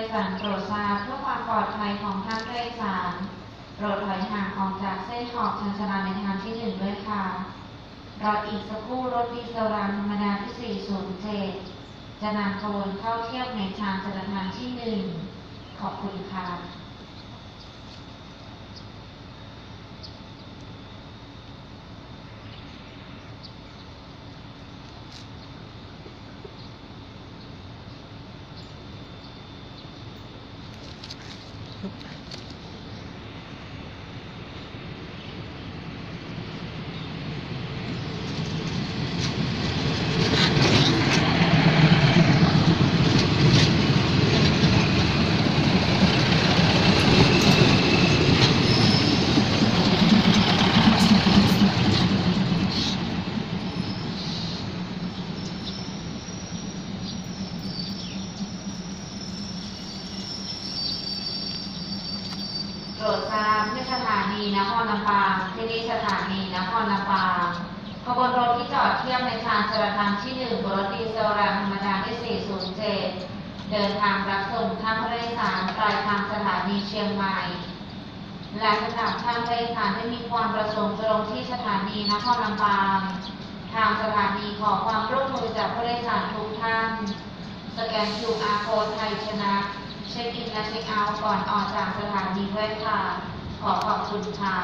ยสารโปรดทราบเพื่อความปลอดภัยของท่านผู้โดยสารโปรดถอยห่างออกจากเส้นขอบชานชาลาในทางที่หนึ่งด้วยค่ะรออีกสักครู่รถดีเซลรางธรรมดาที่ 407 จะนำขบวนเข้าเทียบในชานชาลาทางที่หนึ่งขอบคุณค่ะ โปร ดทราบที่สถานีนครลำปางที่สถานีนครลำปางขบวนรถที่จอดเทียบในชานจราทางที่หนึ่งบรถดีเซลรางธรรมดาที่ 407 เดินทางรับส่งท่านผู้โดยสารปลายทางสถานีเชียงใหม่ และสำหรับท่านผู้โดยสารที่มีความประสงค์จะลงที่สถานีนครลำปาง ทางสถานีขอความร่วมมือจากผู้โดยสารทุกท่าน สแกน QR code ไทยชนะเช็คอินและเช็คเอาท์ก่อนออกจากสถานีด้วยค่ะ ขอขอบคุณค่ะ